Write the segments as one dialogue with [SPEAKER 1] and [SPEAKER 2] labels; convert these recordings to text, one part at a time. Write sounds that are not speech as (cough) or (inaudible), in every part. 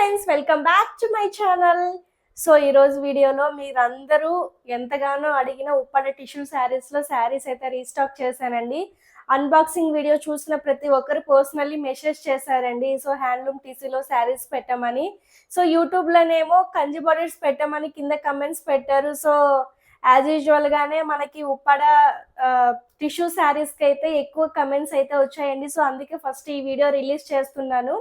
[SPEAKER 1] Friends welcome back to my channel so ఈ రోజు వీడియోలో మీరందరూ ఎంతగానో అడిగిన ఉప్పడ టిష్యూ శారీస్లో శారీస్ అయితే రీస్టాక్ చేశానండి అన్బాక్సింగ్ వీడియో చూసిన ప్రతి ఒక్కరు పర్సనల్లీ మెసేజ్ చేశారండి. సో హ్యాండ్లూమ్ టీసీలో శారీస్ పెట్టమని. సో యూట్యూబ్లోనేమో కంజి బార్డర్స్ పెట్టమని కింద కమెంట్స్ పెట్టారు. సో యాజ్ యూజువల్గానే మనకి ఉప్పడ టిష్యూ శారీస్కి అయితే ఎక్కువ కమెంట్స్ అయితే వచ్చాయండి. సో అందుకే ఫస్ట్ ఈ వీడియో రిలీజ్ చేస్తున్నాను.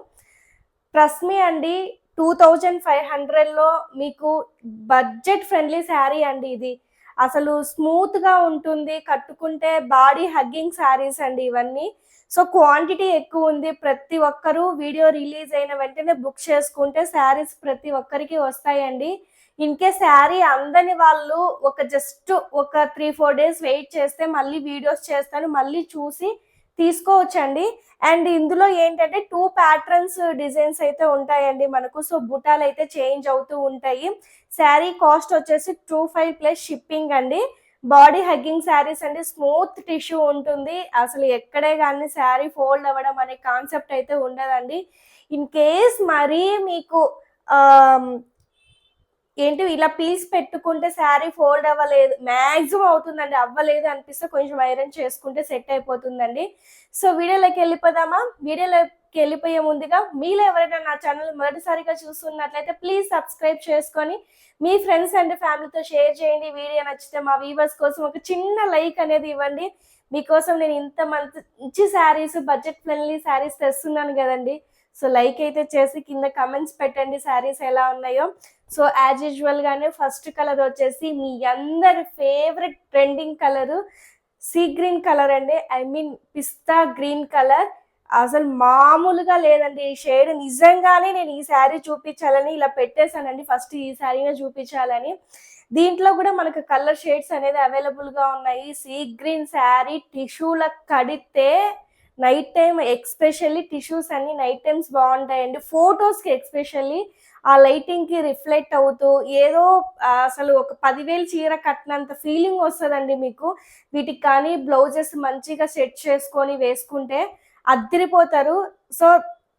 [SPEAKER 1] ట్రస్ట్ మీ అండి టూ థౌజండ్ ఫైవ్ హండ్రెడ్లో మీకు బడ్జెట్ ఫ్రెండ్లీ శారీ అండి ఇది. అసలు స్మూత్గా ఉంటుంది కట్టుకుంటే బాడీ హగ్గింగ్ శారీస్ అండి ఇవన్నీ. సో క్వాంటిటీ ఎక్కువ ఉంది ప్రతి ఒక్కరూ వీడియో రిలీజ్ అయిన వెంటనే బుక్ చేసుకుంటే శారీస్ ప్రతి ఒక్కరికి వస్తాయండి. ఇన్కే శారీ అందని వాళ్ళు ఒక జస్ట్ ఒక త్రీ ఫోర్ డేస్ వెయిట్ చేస్తే మళ్ళీ వీడియోస్ చేస్తాను మళ్ళీ చూసి తీసుకోవచ్చండి. అండ్ ఇందులో ఏంటంటే టూ ప్యాటర్న్స్ డిజైన్స్ అయితే ఉంటాయండి మనకు. సో బుటాలు అయితే చేంజ్ అవుతూ ఉంటాయి. శారీ కాస్ట్ వచ్చేసి టూ ఫైవ్ ప్లస్ షిప్పింగ్ అండి. బాడీ హగ్గింగ్ శారీస్ అండి. స్మూత్ టిష్యూ ఉంటుంది. అసలు ఎక్కడే కానీ శారీ ఫోల్డ్ అవ్వడం అనే కాన్సెప్ట్ అయితే ఉండదండి. ఇన్ కేస్ మరీ మీకు ఏంటి ఇలా పీస్ పెట్టుకుంటే శారీ ఫోల్డ్ అవ్వలేదు మ్యాక్సిమం అవుతుందండి అవ్వలేదు అనిపిస్తే కొంచెం ఐరన్ చేసుకుంటే సెట్ అయిపోతుందండి. సో వీడియోలోకి వెళ్ళిపోదామా? వీడియోలోకి వెళ్ళిపోయే ముందుగా మీలో ఎవరైనా నా ఛానల్ మొదటిసారిగా చూస్తున్నట్లయితే ప్లీజ్ సబ్స్క్రైబ్ చేసుకొని మీ ఫ్రెండ్స్ అండ్ ఫ్యామిలీతో షేర్ చేయండి. వీడియో నచ్చితే మా వీవర్స్ కోసం ఒక చిన్న లైక్ అనేది ఇవ్వండి. మీకోసం నేను ఇంత మంచి శారీస్ బడ్జెట్ ఫ్రెండ్లీ శారీస్ తెస్తున్నాను కదండి. సో లైక్ అయితే చేసి కింద కమెంట్స్ పెట్టండి శారీస్ ఎలా ఉన్నాయో. సో యాజ్ యూజువల్ గానే ఫస్ట్ కలర్ వచ్చేసి మీ అందరి favourite trending colour sea green colour అండి. I mean pista green colour అసలు మామూలుగా లేదండి. ఈ షేడ్ నిజంగానే నేను ఈ శారీ చూపించాలని ఇలా పెట్టేశానండి. ఫస్ట్ ఈ శారీనే చూపించాలని. దీంట్లో కూడా మనకు కలర్ షేడ్స్ అనేది అవైలబుల్గా ఉన్నాయి. సీ గ్రీన్ శారీ టిష్యూల కడితే నైట్ టైం ఎక్స్పెషల్లీ టిష్యూస్ అన్ని నైట్ టైమ్స్ బాగుంటాయండి. ఫొటోస్కి ఎక్స్పెషల్లీ ఆ లైటింగ్కి రిఫ్లెక్ట్ అవుతూ ఏదో అసలు ఒక పదివేలు చీర కట్టినంత ఫీలింగ్ వస్తుందండి మీకు. వీటికి కానీ బ్లౌజెస్ మంచిగా సెట్ చేసుకొని వేసుకుంటే అద్దరిపోతారు. సో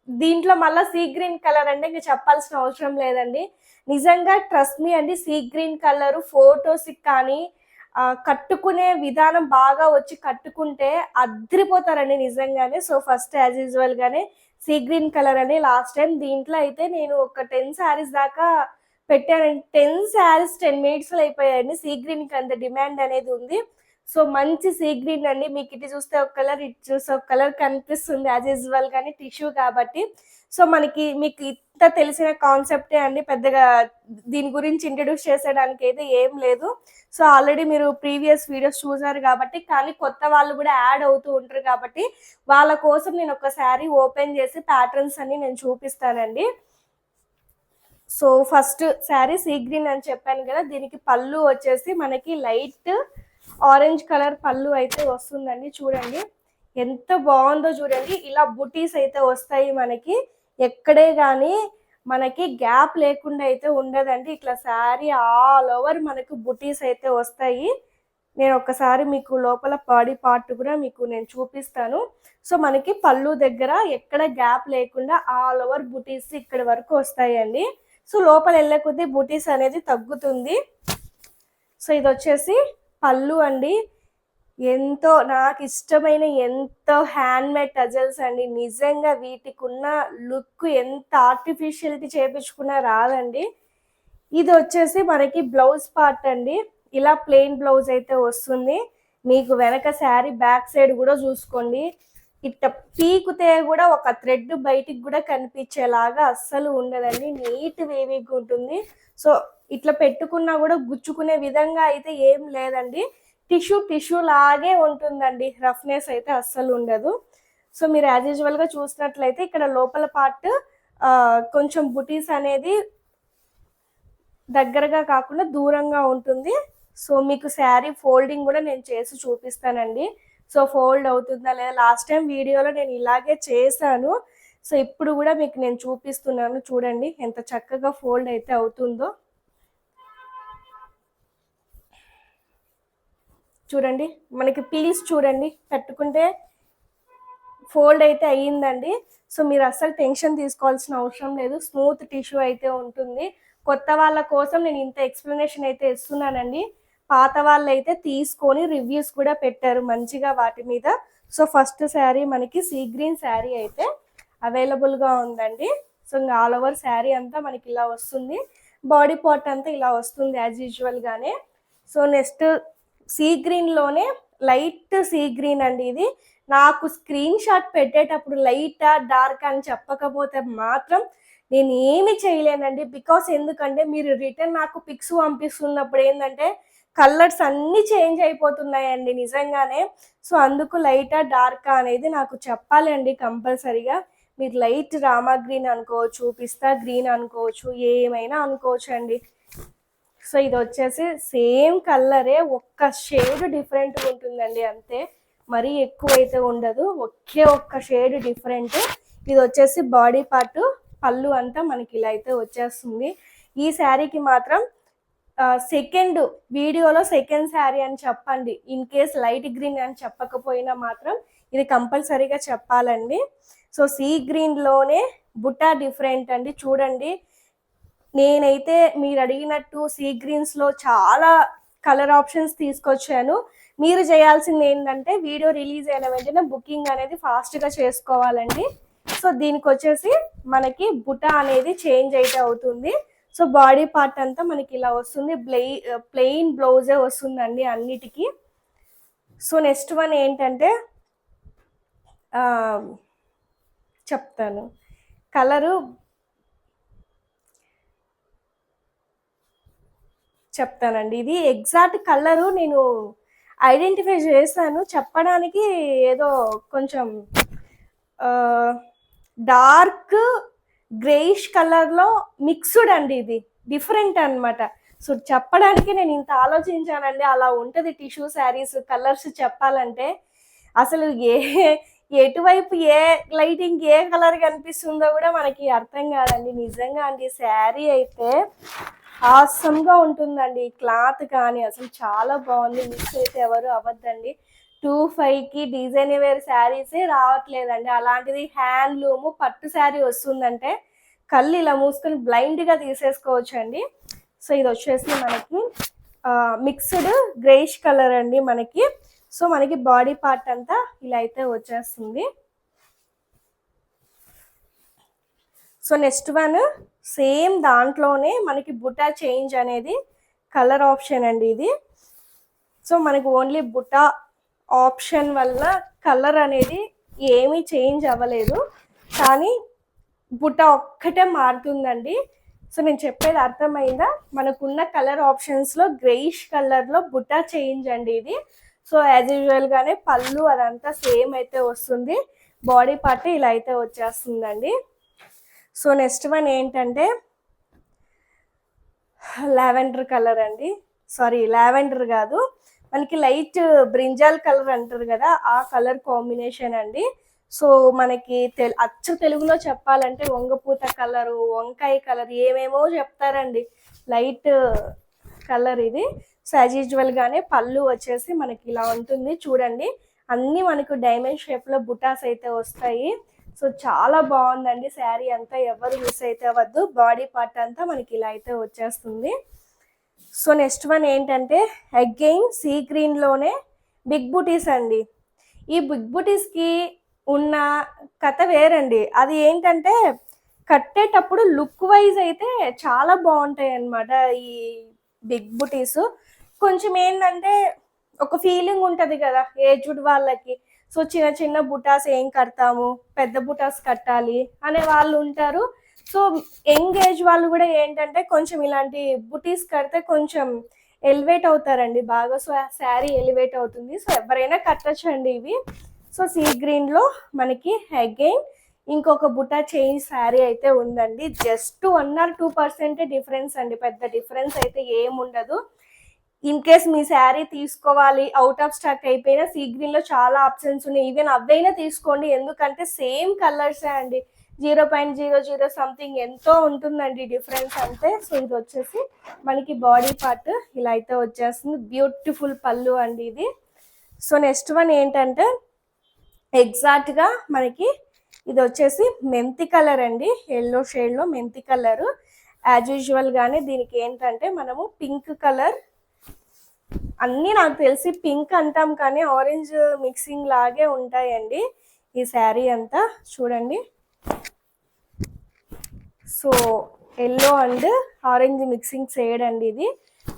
[SPEAKER 1] దీంట్లో మళ్ళీ సీ గ్రీన్ కలర్ అంటే ఇంకా చెప్పాల్సిన అవసరం లేదండి. నిజంగా ట్రస్ట్ మీ అండి సీ గ్రీన్ కలర్ ఫోటోస్కి కానీ కట్టుకునే విధానం బాగా వచ్చి కట్టుకుంటే అద్దరిపోతారండి నిజంగానే. సో ఫస్ట్ యాజ్ యూజువల్ గానే సీ గ్రీన్ కలర్ అని లాస్ట్ టైం దీంట్లో అయితే నేను ఒక టెన్ శారీస్ దాకా పెట్టానండి. టెన్ శారీస్ టెన్ మినిట్స్లో అయిపోయాయండి. సీ గ్రీన్కి అంత డిమాండ్ అనేది ఉంది. సో మంచి సీ గ్రీన్ అండి. మీకు ఇటు చూస్తే ఒక కలర్ ఇటు చూస్తే ఒక కలర్ కనిపిస్తుంది యాజ్ యూజువల్ కానీ టిష్యూ కాబట్టి. సో మనకి మీకు ఇంత తెలిసిన కాన్సెప్టే అండి. పెద్దగా దీని గురించి ఇంట్రడ్యూస్ చేసేయడానికి అయితే ఏం లేదు. సో ఆల్రెడీ మీరు ప్రీవియస్ వీడియోస్ చూసారు కాబట్టి కానీ కొత్త వాళ్ళు కూడా యాడ్ అవుతూ ఉంటారు కాబట్టి వాళ్ళ కోసం నేను ఒక శారీ ఓపెన్ చేసి ప్యాటర్న్స్ అన్ని నేను చూపిస్తానండి. So first sari sea green అని చెప్పాను కదా దీనికి పళ్ళు వచ్చేసి మనకి లైట్ ఆరెంజ్ కలర్ పళ్ళు అయితే వస్తుందండి చూడండి. ఎంత బాగుందో చూడండి. ఇలా బుటీస్ అయితే వస్తాయి మనకి. ఎక్కడే కానీ మనకి గ్యాప్ లేకుండా అయితే ఉండదండి. ఇట్లా శారీ ఆల్ ఓవర్ మనకు బుటీస్ అయితే వస్తాయి. నేను ఒకసారి మీకు లోపల బాడీ పార్ట్ కూడా మీకు నేను చూపిస్తాను. సో మనకి పళ్ళు దగ్గర ఎక్కడ గ్యాప్ లేకుండా ఆల్ ఓవర్ బుటీస్ ఇక్కడ వరకు వస్తాయండి. సో లోపల వెళ్ళే కొద్దీ బుటీస్ అనేది తగ్గుతుంది. సో ఇది వచ్చేసి పళ్ళు అండి. ఎంతో నాకు ఇష్టమైన ఎంతో హ్యాండ్మేడ్ టజల్స్ అండి. నిజంగా వీటికి ఉన్న లుక్ ఎంత ఆర్టిఫిషియల్టీ చేపించుకున్నా రాదండి. ఇది వచ్చేసి మనకి బ్లౌజ్ పార్ట్ అండి. ఇలా ప్లెయిన్ బ్లౌజ్ అయితే వస్తుంది. మీకు వెనక శారీ బ్యాక్ సైడ్ కూడా చూసుకోండి. ఇట్ట పీకుతే కూడా ఒక థ్రెడ్ బయటికి కూడా కనిపించేలాగా అస్సలు ఉండదండి. నీట్ వేవిగా ఉంటుంది సో ఇట్లా పెట్టుకున్నా కూడా గుచ్చుకునే విధంగా అయితే ఏం లేదండి. టిష్యూ టిష్యూ లాగే ఉంటుందండి. రఫ్నెస్ అయితే అస్సలు ఉండదు. సో మీరు యాజ్ యూజువల్గా చూసినట్లయితే ఇక్కడ లోపల పార్ట్ కొంచెం బుటీస్ అనేది దగ్గరగా కాకుండా దూరంగా ఉంటుంది. సో మీకు శారీ ఫోల్డింగ్ కూడా నేను చేసి చూపిస్తానండి. సో ఫోల్డ్ అవుతుందా లేదా? లాస్ట్ టైం వీడియోలో నేను ఇలాగే చేశాను. సో ఇప్పుడు కూడా మీకు నేను చూపిస్తున్నాను. చూడండి ఎంత చక్కగా ఫోల్డ్ అయితే అవుతుందో. చూడండి మనకి పీస్ చూడండి కట్టుకుంటే ఫోల్డ్ అయితే అయ్యిందండి. సో మీరు అస్సలు టెన్షన్ తీసుకోవాల్సిన అవసరం లేదు. స్మూత్ టిష్యూ అయితే ఉంటుంది. కొత్త వాళ్ళ కోసం నేను ఇంత ఎక్స్ప్లెనేషన్ అయితే ఇస్తున్నానండి. పాత వాళ్ళు అయితే తీసుకొని రివ్యూస్ కూడా పెట్టారు మంచిగా వాటి మీద. సో ఫస్ట్ శారీ మనకి సీ గ్రీన్ శారీ అయితే అవైలబుల్గా ఉందండి. సో ఇంకా ఆల్ ఓవర్ శారీ అంతా మనకి ఇలా వస్తుంది. బాడీ పార్ట్ అంతా ఇలా వస్తుంది యాజ్ యూజువల్గానే సో నెక్స్ట్ సీ గ్రీన్లోనే లైట్ సీ గ్రీన్ అండి ఇది. నాకు స్క్రీన్ షాట్ పెట్టేటప్పుడు లైటా డార్క్ అని చెప్పకపోతే మాత్రం నేను ఏమి చేయలేనండి. బికాస్ ఎందుకంటే మీరు రిటర్న్ నాకు పిక్స్ పంపిస్తున్నప్పుడు ఏంటంటే కలర్స్ అన్నీ చేంజ్ అయిపోతున్నాయండి నిజంగానే. సో అందుకు లైటా డార్కా అనేది నాకు చెప్పాలండి కంపల్సరీగా. మీరు లైట్ రామా గ్రీన్ అనుకోవచ్చు పిస్తా గ్రీన్ అనుకోవచ్చు ఏమైనా అనుకోవచ్చు అండి సో ఇది వచ్చేసి సేమ్ కలరే ఒక్క షేడ్ డిఫరెంట్ ఉంటుందండి అంతే. మరీ ఎక్కువ అయితే ఉండదు ఒకే ఒక్క షేడ్ డిఫరెంట్. ఇది వచ్చేసి బాడీ పార్ట్ పళ్ళు అంతా మనకి ఇలా అయితే వచ్చేస్తుంది. ఈ శారీకి మాత్రం సెకండ్ వీడియోలో సెకండ్ శారీ అని చెప్పండి. ఇన్ కేస్ లైట్ గ్రీన్ అని చెప్పకపోయినా మాత్రం ఇది కంపల్సరీగా చెప్పాలండి. సో సీ గ్రీన్లోనే బుట్టా డిఫరెంట్ అండి. చూడండి. నేనైతే మీరు అడిగినట్టు సీ గ్రీన్స్లో చాలా కలర్ ఆప్షన్స్ తీసుకొచ్చాను. మీరు చేయాల్సింది ఏంటంటే వీడియో రిలీజ్ అయిన వెంటనే బుకింగ్ అనేది ఫాస్ట్గా చేసుకోవాలండి. సో దీనికి వచ్చేసి మనకి బుటా అనేది చేంజ్ అయితే అవుతుంది. సో బాడీ పార్ట్ అంతా మనకి ఇలా వస్తుంది. ప్లెయి ప్లెయిన్ బ్లౌజే వస్తుందండి అన్నిటికీ. సో నెక్స్ట్ వన్ ఏంటంటే చెప్తాను. కలరు చెప్తానండి. ఇది ఎగ్జాక్ట్ కలరు నేను ఐడెంటిఫై చేశాను. చెప్పడానికి ఏదో కొంచెం డార్క్ గ్రేయిష్ కలర్లో మిక్స్డ్ అండి ఇది. డిఫరెంట్ అన్నమాట. సో చెప్పడానికి నేను ఇంత ఆలోచించానండి. అలా ఉంటుంది టిష్యూ శారీస్ కలర్స్ చెప్పాలంటే. అసలు ఏ ఎటువైపు ఏ లైటింగ్ ఏ కలర్ కనిపిస్తుందో కూడా మనకి అర్థం కాదండి. నిజంగా అండి శారీ అయితే ఆసమ్గా ఉంటుందండి. క్లాత్ కానీ అసలు చాలా బాగుంది. మిక్స్ అయితే ఎవరు అవ్వద్దండి. టూ ఫైవ్కి డిజైన్ వేర్ శారీసే రావట్లేదండి. అలాంటిది హ్యాండ్లూము పట్టు శారీ వస్తుందంటే కళ్ళు ఇలా మూసుకొని బ్లైండ్గా తీసేసుకోవచ్చు అండి సో ఇది వచ్చేసి మనకి మిక్స్డ్ గ్రేష్ కలర్ అండి మనకి. సో మనకి బాడీ పార్ట్ అంతా ఇలా అయితే వచ్చేస్తుంది. సో నెక్స్ట్ వన్ సేమ్ దాంట్లోనే మనకి బుటా చేంజ్ అనేది కలర్ ఆప్షన్ అండి ఇది. సో మనకి ఓన్లీ బుటా ఆప్షన్ వల్ల కలర్ అనేది ఏమీ చేంజ్ అవ్వలేదు. కానీ బుట్ట ఒక్కటే మారుతుందండి. సో నేను చెప్పేది అర్థమైందా? మనకున్న కలర్ ఆప్షన్స్లో గ్రేయిష్ కలర్లో బుట్ట చేంజ్ అండి ఇది. సో యాజ్ యూజువల్గానే పళ్ళు అదంతా సేమ్ అయితే వస్తుంది. బాడీ పార్ట్ ఇలా అయితే వచ్చేస్తుందండి. సో నెక్స్ట్ వన్ ఏంటంటే లావెండర్ కలర్ అండి. సారీ లావెండర్ కాదు. మనకి లైట్ బ్రింజాల్ కలర్ అంటారు కదా ఆ కలర్ కాంబినేషన్ అండి. సో మనకి తెల్ అచ్చు తెలుగులో చెప్పాలంటే వంగపూత కలరు వంకాయ కలర్ ఏమేమో చెప్తారండి. లైట్ కలర్ ఇది. సో యాజ్ యూజువల్గానే పళ్ళు వచ్చేసి మనకి ఇలా ఉంటుంది. చూడండి. అన్నీ మనకు డైమండ్ షేప్లో బుటాస్ అయితే వస్తాయి. సో చాలా బాగుందండి. శారీ అంతా ఎవరు మిస్ అయితే అవ్వద్దు. బాడీ పార్ట్ అంతా మనకి ఇలా అయితే వచ్చేస్తుంది. సో నెక్స్ట్ వన్ ఏంటంటే అగైన్ సీ గ్రీన్లోనే బిగ్ బుటీస్ అండి. ఈ బిగ్ బుటీస్కి ఉన్న కథ వేరండి. అది ఏంటంటే కట్టేటప్పుడు లుక్ వైజ్ అయితే చాలా బాగుంటాయి అన్నమాట ఈ బిగ్ బుటీస్ కొంచెం ఏంటంటే ఒక ఫీలింగ్ ఉంటుంది కదా ఏజ్డ్ వాళ్ళకి. సో చిన్న చిన్న బుటాస్ ఏం కడతాము పెద్ద బుటాస్ కట్టాలి అనే వాళ్ళు ఉంటారు. సో యంగ్ ఏజ్ వాళ్ళు కూడా ఏంటంటే కొంచెం ఇలాంటి బుటీస్ కడితే కొంచెం ఎలివేట్ అవుతారండి బాగా. సో శారీ ఎలివేట్ అవుతుంది. సో ఎవరైనా కట్టచ్చండి ఇవి. సో సీ గ్రీన్లో మనకి అగైన్ ఇంకొక బుటా చైన్ శారీ అయితే ఉందండి. జస్ట్ వన్ ఆర్ టూ పర్సెంటే డిఫరెన్స్ అండి. పెద్ద డిఫరెన్స్ అయితే ఏముండదు. ఇన్ కేస్ మీ శారీ తీసుకోవాలి అవుట్ ఆఫ్ స్టాక్ అయిపోయినా సీ గ్రీన్లో చాలా ఆప్షన్స్ ఉన్నాయి. ఈవెన్ అవైనా తీసుకోండి. ఎందుకంటే సేమ్ కలర్సే అండి. Zero point zero zero something ఎంతో ఉంటుందండి డిఫరెన్స్ అంతే సో ఇది వచ్చేసి మనకి బాడీ పార్ట్ ఇలా అయితే వచ్చేస్తుంది. బ్యూటిఫుల్ పళ్ళు అండి ఇది. సో నెక్స్ట్ వన్ ఏంటంటే ఎగ్జాక్ట్గా మనకి ఇది వచ్చేసి మెంతి కలర్ అండి. ఎల్లో షేడ్లో మెంతి కలర్. యాజ్ యూజువల్గానే దీనికి ఏంటంటే మనము పింక్ కలర్. అన్నీ నాకు తెలిసి పింక్ అంటాం కానీ ఆరెంజ్ మిక్సింగ్ లాగే ఉంటాయండి ఈ శారీ అంతా. చూడండి. So yellow and orange mixing shade అండి ఇది.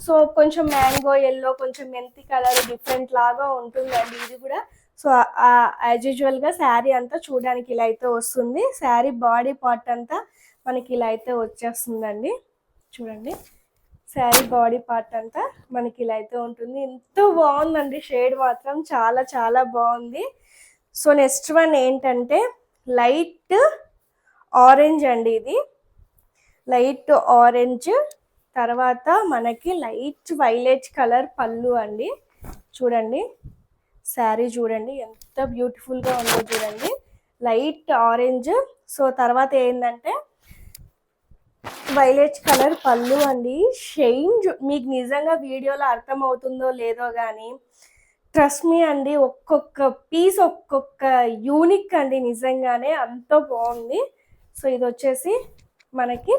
[SPEAKER 1] సో కొంచెం మ్యాంగో ఎల్లో కొంచెం మెంతి కలర్ డిఫరెంట్ లాగా ఉంటుందండి ఇది కూడా. సో యాజ్ యూజువల్గా శారీ అంతా చూడడానికి ఇలా అయితే వస్తుంది. శారీ బాడీ పార్ట్ అంతా మనకి ఇలా అయితే వచ్చేస్తుందండి. చూడండి. శారీ బాడీ పార్ట్ అంతా మనకి ఇలా అయితే ఉంటుంది. ఎంతో బాగుందండి షేడ్ మాత్రం. చాలా చాలా బాగుంది. సో నెక్స్ట్ వన్ ఏంటంటే లైట్ ఆరెంజ్ అండి ఇది. లైట్ ఆరెంజ్ తర్వాత మనకి లైట్ వైలెట్ కలర్ పళ్ళు అండి. చూడండి. శారీ చూడండి. ఎంత బ్యూటిఫుల్గా ఉందో చూడండి. Light orange. సో తర్వాత ఏంటంటే వైలెట్ కలర్ పళ్ళు అండి. షేంజ్ మీకు నిజంగా వీడియోలో అర్థమవుతుందో లేదో కానీ ట్రస్ట్ మీ అండి ఒక్కొక్క పీస్ ఒక్కొక్క యూనిక్ అండి. నిజంగానే అంత బాగుంది. సో ఇది వచ్చేసి మనకి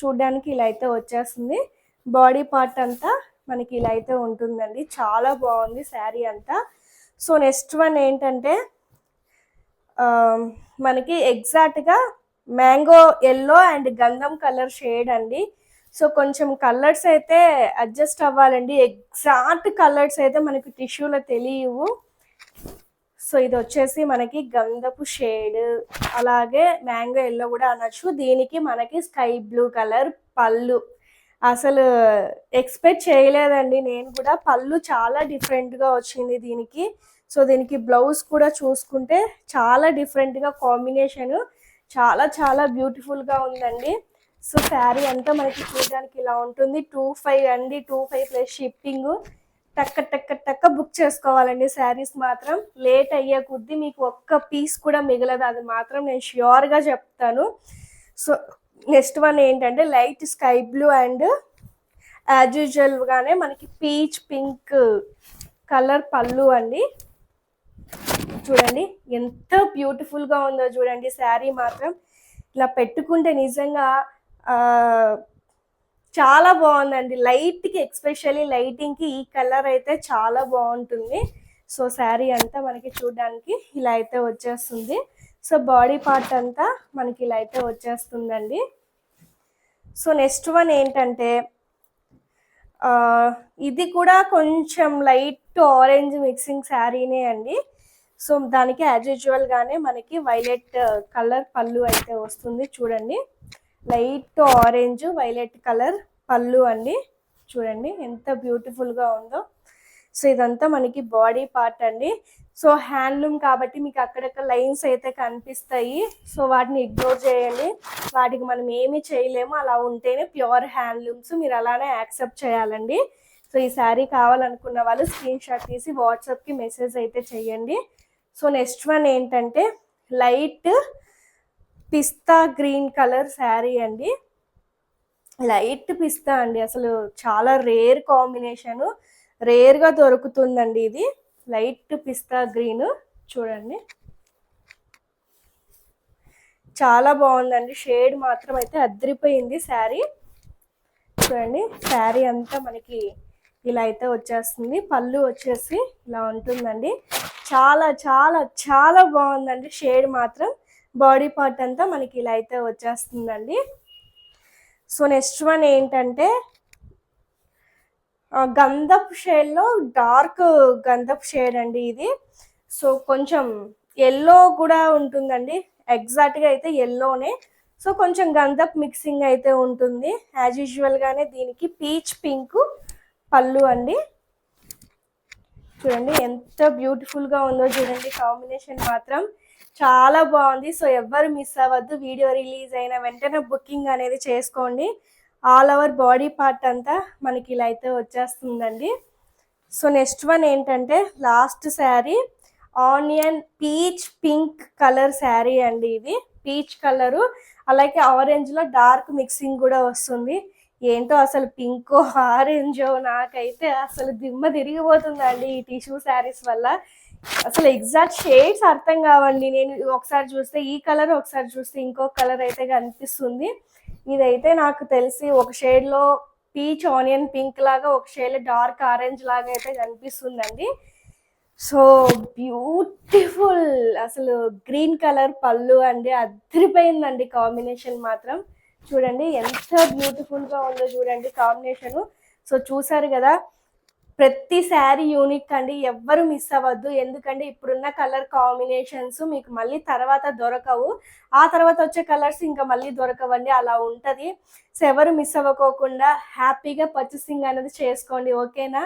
[SPEAKER 1] చూడ్డానికి ఇలా అయితే వచ్చేస్తుంది. బాడీ పార్ట్ అంతా మనకి ఇలా అయితే ఉంటుందండి. చాలా బాగుంది శారీ అంతా. సో నెక్స్ట్ వన్ ఏంటంటే మనకి ఎగ్జాక్ట్గా మ్యాంగో ఎల్లో అండ్ గంధం కలర్ షేడ్ అండి. సో కొంచెం కలర్స్ అయితే అడ్జస్ట్ అవ్వాలండి. ఎగ్జాక్ట్ కలర్స్ అయితే మనకి టిష్యూలో తెలియవు. సో ఇది వచ్చేసి మనకి గంధపు షేడ్ అలాగే మ్యాంగో ఎల్లో కూడా అనొచ్చు. దీనికి మనకి స్కై బ్లూ కలర్ పళ్ళు. అసలు ఎక్స్పెక్ట్ చేయలేదండి నేను కూడా. పళ్ళు చాలా డిఫరెంట్గా వచ్చింది దీనికి. సో దీనికి బ్లౌజ్ కూడా చూసుకుంటే చాలా డిఫరెంట్గా కాంబినేషన్. చాలా చాలా బ్యూటిఫుల్గా ఉందండి. సో శారీ అంతా మనకి చూడడానికి ఇలా ఉంటుంది. టూ ఫైవ్ అండి. Two five plus shipping. టక్క టక్క టక్క బుక్ చేసుకోవాలండి. శారీస్ మాత్రం లేట్ అయ్యే కొద్దీ మీకు ఒక్క పీస్ కూడా మిగలదు. అది మాత్రం నేను ష్యూర్గా చెప్తాను. సో నెక్స్ట్ వన్ ఏంటంటే light sky blue and as యూజువల్గానే మనకి పీచ్ పింక్ కలర్ పళ్ళు అండి. చూడండి ఎంత బ్యూటిఫుల్గా ఉందో చూడండి. శారీ మాత్రం ఇలా పెట్టుకుంటే నిజంగా చాలా బాగుందండి. లైట్కి ఎక్స్పెషల్లీ లైటింగ్కి ఈ కలర్ అయితే చాలా బాగుంటుంది. సో శారీ అంతా మనకి చూడడానికి ఇలా అయితే వచ్చేస్తుంది. సో బాడీ పార్ట్ అంతా మనకి ఇలా అయితే వచ్చేస్తుందండి. సో నెక్స్ట్ వన్ ఏంటంటే ఇది కూడా కొంచెం లైట్ ఆరెంజ్ మిక్సింగ్ శారీనే అండి. సో దానికి యాజ్ యూజువల్గానే మనకి వైలెట్ కలర్ పళ్ళు అయితే వస్తుంది. చూడండి. లైట్ ఆరెంజ్ వైలెట్ కలర్ పళ్ళు అండి. చూడండి ఎంత బ్యూటిఫుల్గా ఉందో. సో ఇదంతా మనకి బాడీ పార్ట్ అండి. సో హ్యాండ్లూమ్ కాబట్టి మీకు అక్కడక్కడ లైన్స్ అయితే కనిపిస్తాయి. సో వాటిని ఇగ్నోర్ చేయండి. వాటికి మనం ఏమీ చేయలేము. అలా ఉంటేనే ప్యూర్ హ్యాండ్లూమ్స్ మీరు అలానే యాక్సెప్ట్ చేయాలండి. సో ఈ శారీ కావాలనుకున్న వాళ్ళు స్క్రీన్ షాట్ తీసి వాట్సాప్కి మెసేజ్ అయితే చేయండి. సో నెక్స్ట్ వన్ ఏంటంటే light pista green colour sari అండి. లైట్ పిస్తా అండి అసలు చాలా రేర్ కాంబినేషన్ రేర్గా దొరుకుతుందండి ఇది. లైట్ పిస్తా గ్రీన్ చూడండి. చాలా బాగుందండి షేడ్ మాత్రం అయితే అద్దరిపోయింది శారీ. చూడండి శారీ అంతా మనకి ఇలా అయితే వచ్చేస్తుంది పళ్ళు వచ్చేసి ఇలా ఉంటుందండి. చాలా చాలా చాలా బాగుందండి షేడ్ మాత్రం. బాడీ పార్ట్ అంతా మనకి ఇలా అయితే వచ్చేస్తుందండి. సో నెక్స్ట్ వన్ ఏంటంటే గంధపు షేడ్లో డార్క్ గంధపు షేడ్ అండి ఇది. సో కొంచెం ఎల్లో కూడా ఉంటుందండి. ఎగ్జాక్ట్గా అయితే ఎల్లోనే సో కొంచెం గంధప్ మిక్సింగ్ అయితే ఉంటుంది. యాజ్ యూజువల్గానే దీనికి పీచ్ పింక్ పళ్ళు అండి. చూడండి ఎంత బ్యూటిఫుల్గా ఉందో చూడండి. కాంబినేషన్ మాత్రం చాలా బాగుంది. సో ఎవ్వరు మిస్ అవ్వద్దు. వీడియో రిలీజ్ అయిన వెంటనే బుకింగ్ అనేది చేసుకోండి. ఆల్ ఓవర్ బాడీ పార్ట్ అంతా మనకి ఇలా అయితే వచ్చేస్తుందండి. సో నెక్స్ట్ వన్ ఏంటంటే last sari. Onion peach pink colour sari అండి ఇది. Peach colour. అలాగే ఆరెంజ్లో డార్క్ మిక్సింగ్ కూడా వస్తుంది. ఏంటో అసలు పింకో (laughs) ఆరెంజో నాకైతే అసలు దిమ్మ తిరిగిపోతుందండి ఈ టిష్యూ శారీస్ వల్ల. అసలు ఎగ్జాక్ట్ షేడ్స్ అర్థం కావండి. నేను ఒకసారి చూస్తే ఈ కలర్ ఒకసారి చూస్తే ఇంకో కలర్ అయితే కనిపిస్తుంది. ఇదైతే నాకు తెలిసి ఒక షేడ్లో పీచ్ ఆనియన్ పింక్ లాగా ఒక షేడ్ డార్క్ ఆరెంజ్ లాగా అయితే కనిపిస్తుందండి. సో బ్యూటిఫుల్ అసలు గ్రీన్ కలర్ పళ్ళు అండి. అదిరిపోయిందండి కాంబినేషన్ మాత్రం. చూడండి ఎంత బ్యూటిఫుల్గా ఉందో చూడండి కాంబినేషను సో చూసారు కదా ప్రతి శారీ యూనిక్ అండి. ఎవ్వరు మిస్ అవ్వద్దు. ఎందుకంటే ఇప్పుడున్న కలర్ కాంబినేషన్స్ మీకు మళ్ళీ తర్వాత దొరకవు. ఆ తర్వాత వచ్చే కలర్స్ ఇంకా మళ్ళీ దొరకవండి. అలా ఉంటుంది. సో ఎవరు మిస్ అవ్వకోకుండా హ్యాపీగా పర్చేసింగ్ అనేది చేసుకోండి. ఓకేనా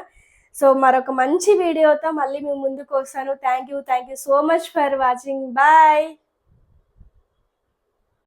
[SPEAKER 1] సో మరొక మంచి వీడియోతో మళ్ళీ మేము ముందుకు వస్తాను. Thank you thank you so much for watching bye